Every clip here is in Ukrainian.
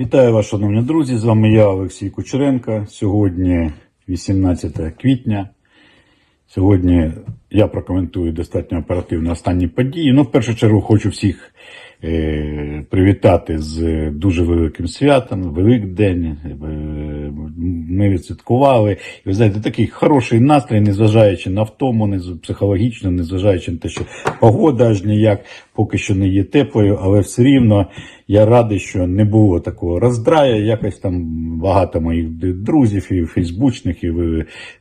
Вітаю вас, шановні друзі. З вами я, Олексій Кучеренко. Сьогодні 18 квітня. Сьогодні я прокоментую достатньо оперативно останні події. Ну, в першу чергу, хочу всіх е, привітати з дуже великим святом, Великдень. Ми відсвяткували. І ви знаєте, такий хороший настрій, незважаючи на втому, нез- психологічно, незважаючи на те, що погода аж ніяк поки що не є теплою, але все рівно я радий, що не було такого роздрая. Якось там багато моїх друзів, і фейсбучних, і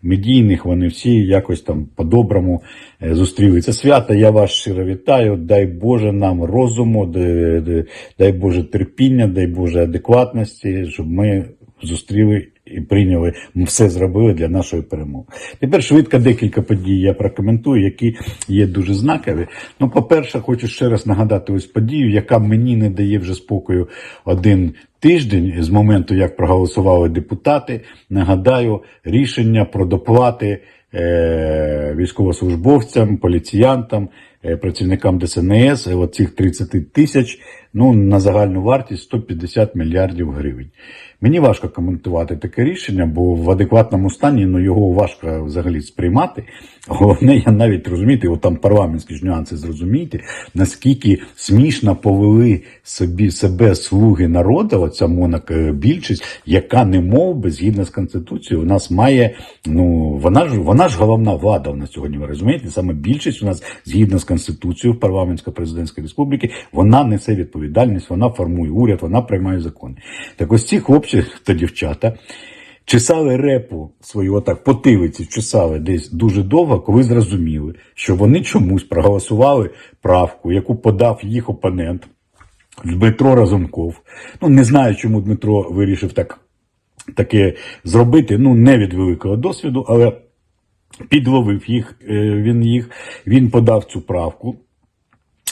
медійних, вони всі якось там по-доброму е, зустріли це свято. Я вас щиро вітаю. Дай Боже нам розуму, дай Боже терпіння, дай Боже адекватності, щоб ми зустріли і прийняли, все зробили для нашої перемоги. Тепер швидко декілька подій я прокоментую, які є дуже знакові. Ну, по-перше, хочу ще раз нагадати ось подію, яка мені не дає вже спокою один тиждень з моменту, як проголосували депутати. Нагадаю, рішення про доплати е, військовослужбовцям, поліціянтам, е, працівникам ДСНС, е, цих 30 тисяч, ну, на загальну вартість 150 мільярдів гривень. Мені важко коментувати таке рішення, бо в адекватному стані ну, його важко взагалі сприймати. Головне, я навіть розумієте, от там парламентські ж нюанси зрозумієте, наскільки смішно повели собі себе слуги народу, оця монобільшість, яка не мов би, згідно з конституцією, у нас має, ну вона ж вона ж головна влада у сьогодні. Ви розумієте? Саме більшість у нас згідно з конституцією в парламентсько-президентської республіки, вона несе відповідальність, вона формує уряд, вона приймає закони. Так ось ці хлопці та дівчата. Чесали репу свою отак потилиці, чесали десь дуже довго, коли зрозуміли, що вони чомусь проголосували правку, яку подав їх опонент Дмитро Разумков. Ну не знаю, чому Дмитро вирішив так таке зробити. Ну не від великого досвіду, але підловив їх. е, Він їх, він подав цю правку.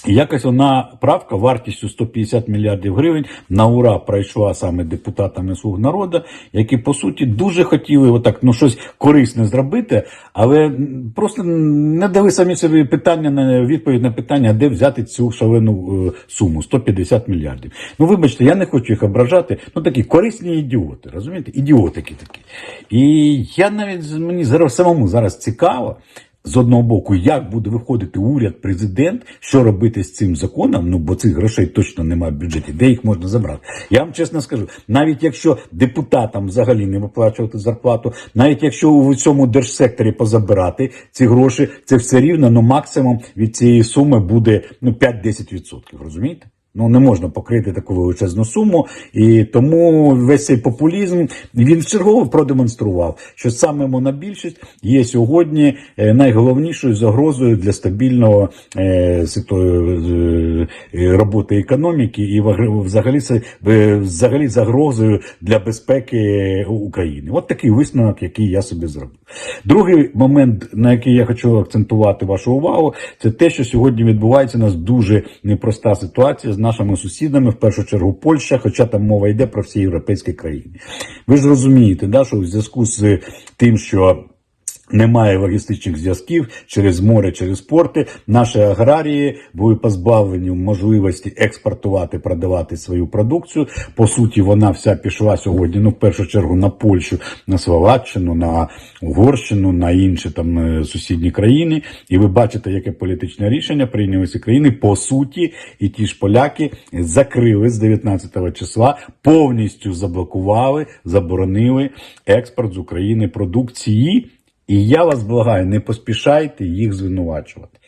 Якось вона правка вартістю 150 мільярдів гривень на ура пройшла саме депутатами слуг народу, які по суті дуже хотіли отак ну щось корисне зробити, але просто не дали самі собі питання на відповідь на питання, де взяти цю шалену е, суму 150 мільярдів. Ну вибачте, я не хочу їх ображати. Ну такі корисні ідіоти, розумієте? Ідіотики такі. І я навіть мені зараз самому зараз цікаво з одного боку, як буде виходити уряд, президент, що робити з цим законом, ну бо цих грошей точно немає в бюджеті, де їх можна забрати. Я вам чесно скажу, навіть якщо депутатам взагалі не виплачувати зарплату, навіть якщо у цьому держсекторі позабирати ці гроші, це все рівно, ну максимум від цієї суми буде ну 5-10%, розумієте? Ну не можна покрити таку величезну суму, і тому весь цей популізм він вчергово продемонстрував, що саме монобільшість є сьогодні е, найголовнішою загрозою для стабільного е, е, роботи економіки і взагалі взагалі загрозою для безпеки України. От такий висновок, який я собі зробив. Другий момент, на який я хочу акцентувати вашу увагу, це те, що сьогодні відбувається у нас дуже непроста ситуація нашими сусідами, в першу чергу Польща, хоча там мова йде про всі європейські країни. Ви ж розумієте, да, що у зв'язку з тим, що немає логістичних зв'язків через море, через порти. Наші аграрії були позбавлені можливості експортувати, продавати свою продукцію. По суті, вона вся пішла сьогодні. Ну, в першу чергу на Польщу, на Словаччину, на Угорщину, на інші там е, сусідні країни. І ви бачите, яке політичне рішення прийняли ці країни. По суті, і ті ж поляки закрили з 19 числа, повністю заблокували, заборонили експорт з України продукції. І я вас благаю, не поспішайте їх звинувачувати.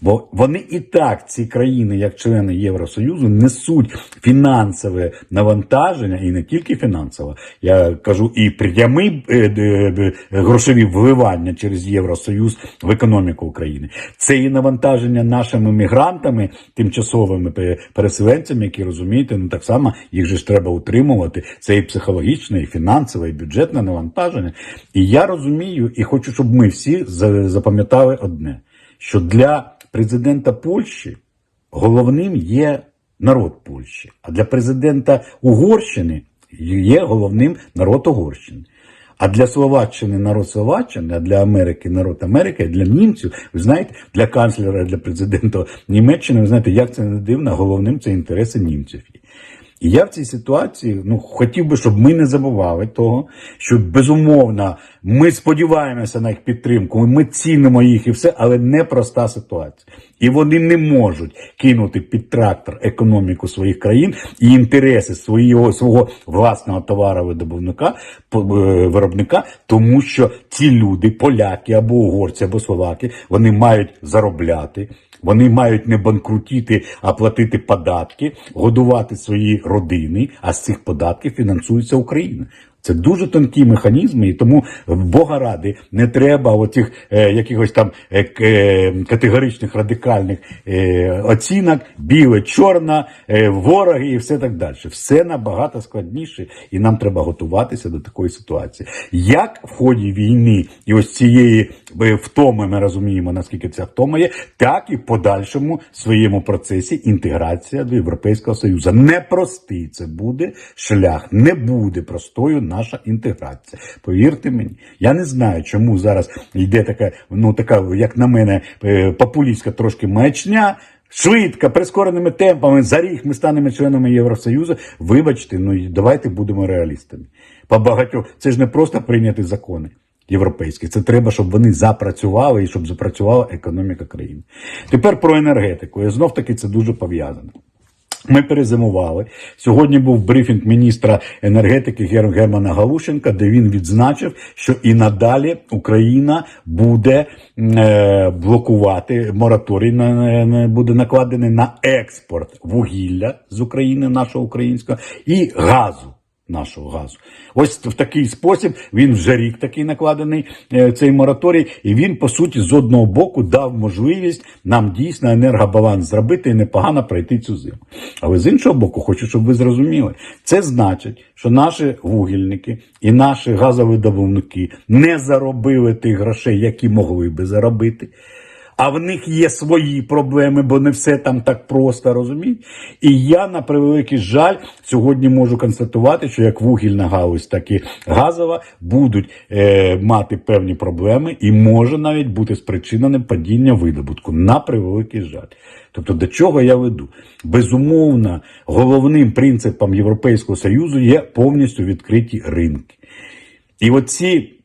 Бо вони і так, ці країни, як члени Євросоюзу, несуть фінансове навантаження, і не тільки фінансове, я кажу, і прямі е, е, е, грошові вливання через Євросоюз в економіку України. Це і навантаження нашими мігрантами, тимчасовими переселенцями, які розумієте, ну так само їх же ж треба утримувати. Це і психологічне, і фінансове, і бюджетне навантаження. І я розумію, і хочу, щоб ми всі запам'ятали одне: що для президента Польщі головним є народ Польщі, а для президента Угорщини є головним народ Угорщини. А для Словаччини народ Словаччини, а для Америки народ Америки, а для німців, ви знаєте, для канцлера, для президента Німеччини, ви знаєте, як це не дивно, головним це інтереси німців. І я в цій ситуації ну, хотів би, щоб ми не забували того, що безумовно ми сподіваємося на їх підтримку, ми цінимо їх і все, але непроста ситуація. І вони не можуть кинути під трактор економіку своїх країн і інтереси свого, свого власного товаровидобувника, е, виробника, тому що ці люди, поляки або угорці, або словаки, вони мають заробляти. Вони мають не банкрутіти, а платити податки, годувати свої родини, а з цих податків фінансується Україна. Це дуже тонкі механізми, і тому в Бога ради не треба оцих е, якихось там е, е, категоричних радикальних е, оцінок, біле, чорна, е, вороги і все так далі. Все набагато складніше, і нам треба готуватися до такої ситуації. Як в ході війни і ось цієї втоми, ми розуміємо, наскільки ця втома є, так і в подальшому своєму процесі інтеграція до Європейського Союзу. Непростий це буде шлях, не буде простою наша інтеграція. Повірте мені, я не знаю, чому зараз йде така, ну така, як на мене, е, популістська трошки маячня. Швидко, прискореними темпами, за рік ми станемо членами Євросоюзу. Вибачте, ну давайте будемо реалістами. По багатьох це ж не просто прийняти закони європейські. Це треба, щоб вони запрацювали і щоб запрацювала економіка країни. Тепер про енергетику. І знов таки це дуже пов'язано. Ми перезимували. Сьогодні був брифінг міністра енергетики Германа Галушенка, де він відзначив, що і надалі Україна буде е, блокувати мораторій на буде накладений на експорт вугілля з України, нашого українського, і газу. Нашого газу, ось в такий спосіб він вже рік такий накладений е, цей мораторій, і він по суті з одного боку дав можливість нам дійсно енергобаланс зробити і непогано пройти цю зиму. Але з іншого боку, хочу, щоб ви зрозуміли, це значить, що наші вугільники і наші газовидобувники не заробили тих грошей, які могли би заробити. А в них є свої проблеми, бо не все там так просто, розумієте? І я, на превеликий жаль, сьогодні можу констатувати, що як вугільна галузь, так і газова будуть е, мати певні проблеми і може навіть бути спричиненим падіння видобутку. На превеликий жаль. Тобто, до чого я веду? Безумовно, головним принципом Європейського Союзу є повністю відкриті ринки. І оці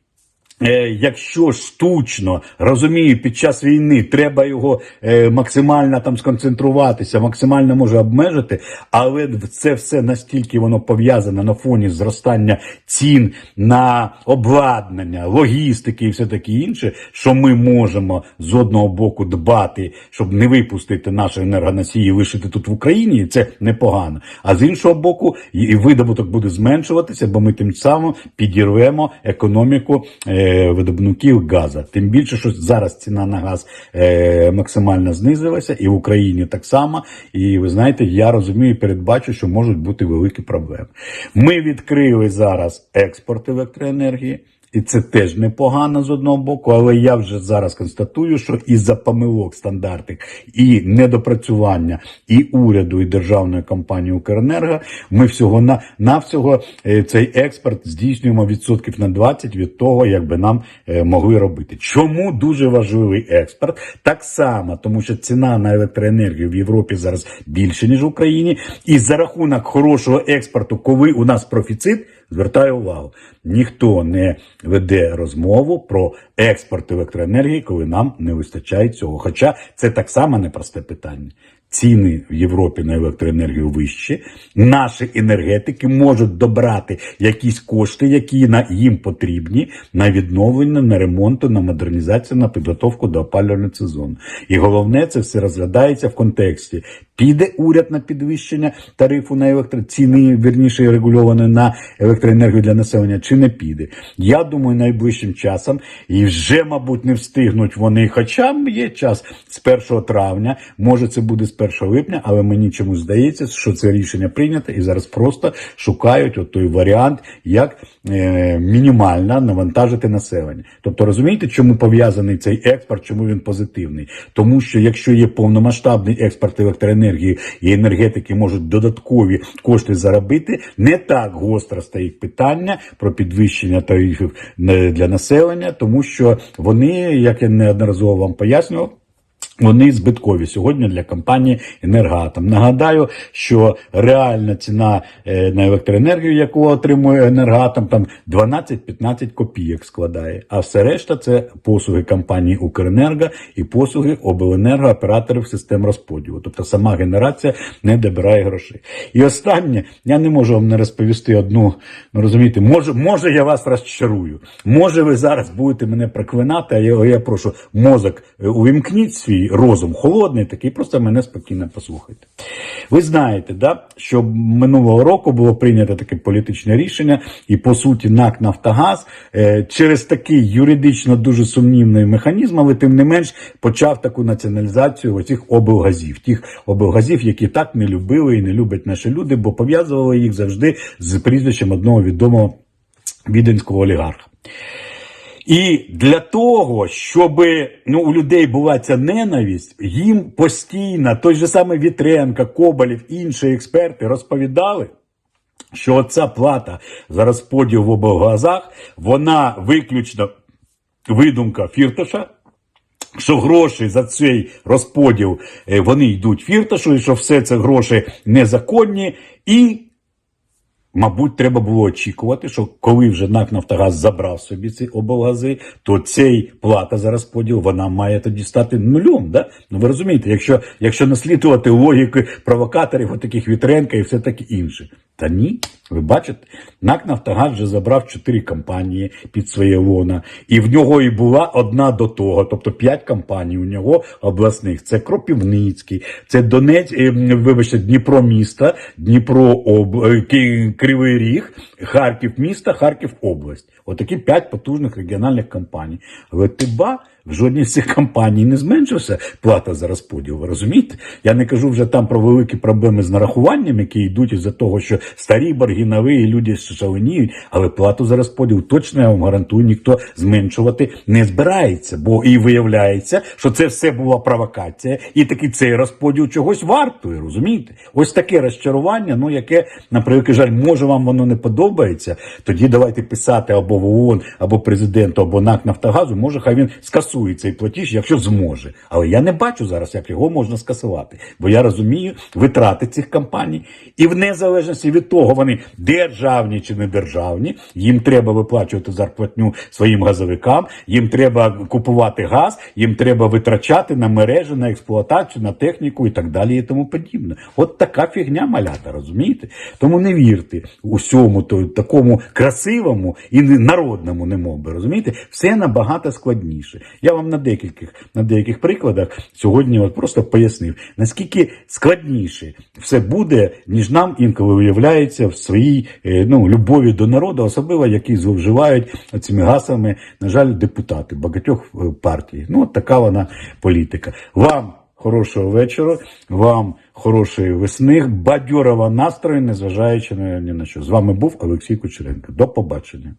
якщо штучно розумію, під час війни треба його е, максимально там сконцентруватися, максимально може обмежити, але це все настільки воно пов'язане на фоні зростання цін на обладнання, логістики і все таке інше, що ми можемо з одного боку дбати, щоб не випустити наші енергоносії, лишити тут в Україні, це непогано. А з іншого боку, і і видобуток буде зменшуватися, бо ми тим самим підірвемо економіку е, газа, газу. Тим більше, що зараз ціна на газ е, максимально знизилася, і в Україні так само. І ви знаєте, я розумію, передбачу, що можуть бути великі проблеми. Ми відкрили зараз експорт електроенергії. І це теж непогано з одного боку, але я вже зараз констатую, що із-за помилок стандартів і недопрацювання і уряду, і державної компанії Укренерго ми всього на навсього е, цей експорт здійснюємо відсотків на 20 від того, як би нам е, могли робити. Чому дуже важливий експорт? Так само, тому що ціна на електроенергію в Європі зараз більше ніж в Україні, і за рахунок хорошого експорту, коли у нас профіцит. Звертаю увагу, ніхто не веде розмову про експорт електроенергії, коли нам не вистачає цього. Хоча це так само непросте питання. Ціни в Європі на електроенергію вищі. Наші енергетики можуть добрати якісь кошти, які їм потрібні на відновлення, на ремонту, на модернізацію, на підготовку до опалювального сезону. І головне, це все розглядається в контексті. Піде уряд на підвищення тарифу на електроціни, вірніше регульованої на електроенергію для населення, чи не піде. Я думаю, найближчим часом і вже, мабуть, не встигнуть вони, хоча є час з 1 травня, може це буде з 1 липня, але мені чомусь здається, що це рішення прийнято і зараз просто шукають от той варіант, як е, мінімально навантажити населення. Тобто розумієте, чому пов'язаний цей експорт, чому він позитивний? Тому що якщо є повномасштабний експорт електроенергії і енергетики можуть додаткові кошти заробити, не так гостро стоїть питання про підвищення тарифів е, для населення, тому що вони, як я неодноразово вам пояснював. Вони збиткові сьогодні для компанії Енергоатом. Нагадаю, що реальна ціна е, на електроенергію, яку отримує Енергоатом, там 12-15 копійок складає. А все решта це послуги компанії Укренерго і послуги обленерго операторів систем розподілу. Тобто сама генерація не добирає грошей. І останнє, я не можу вам не розповісти одну, ну розумієте, може, може я вас розчарую. Може ви зараз будете мене проклинати, а я, я прошу мозок е, увімкніть свій розум холодний, такий просто мене спокійно послухайте. Ви знаєте, да, що минулого року було прийнято таке політичне рішення, і по суті НАК Нафтогаз е, через такий юридично дуже сумнівний механізм, але тим не менш почав таку націоналізацію оцих облгазів, тих облгазів, які так не любили і не люблять наші люди, бо пов'язували їх завжди з прізвищем одного відомого віденського олігарха. І для того, щоб ну, у людей була ця ненависть, їм постійно той же самий Вітренко, Коболєв, інші експерти розповідали, що ця плата за розподіл в облгазах, вона виключно видумка Фірташа, що гроші за цей розподіл е, вони йдуть Фірташу, і що все це гроші незаконні, і Мабуть, треба було очікувати, що коли вже НАК Нафтогаз забрав собі ці облгази, то цей плата за розподіл вона має тоді стати нулем. Да? Ну ви розумієте, якщо, якщо наслідувати логіки провокаторів, отаких Вітренка і все таке інше. Та ні, ви бачите, НАК Нафтогаз вже забрав чотири компанії під своє лона, і в нього і була одна до того, тобто п'ять компаній у нього обласних. Це Кропівницький, це Донець, е, вибачте, Дніпро міста, Дніпро об, е, Кривий Ріг, Харків міста, Харків область. Отакі п'ять потужних регіональних компаній. Але тиба в жодній з цих компаній не зменшився плата за розподіл. Ви розумієте? Я не кажу вже там про великі проблеми з нарахуванням, які йдуть із-за того, що старі борги нові, і люди шаленіють, але плату за розподіл точно я вам гарантую, ніхто зменшувати не збирається. Бо і виявляється, що це все була провокація, і таки цей розподіл чогось вартує, розумієте? Ось таке розчарування, ну яке, на превеликий жаль, може вам воно не подобається. Тоді давайте писати або в ООН, або президенту, або НАК Нафтогазу. Може, хай він скасує цей платіж, якщо зможе. Але я не бачу зараз, як його можна скасувати. Бо я розумію витрати цих компаній, і в незалежності від того, вони державні чи не державні, їм треба виплачувати зарплатню своїм газовикам, їм треба купувати газ, їм треба витрачати на мережі, на експлуатацію, на техніку і так далі, і тому подібне. От така фігня малята, розумієте? Тому не вірте усьому то, такому красивому і народному, не мов би, розумієте? Все набагато складніше. Я вам на деяких, на деяких прикладах сьогодні от просто пояснив, наскільки складніше все буде, ніж нам інколи виявляється в своїй е, ну, любові до народу, особливо які зловживають цими гасами, на жаль, депутати багатьох е, партій. Ну, от така вона політика. Вам хорошого вечора, вам хорошої весни, бадьорого настрою, незважаючи ні на що. З вами був Олексій Кучеренко. До побачення.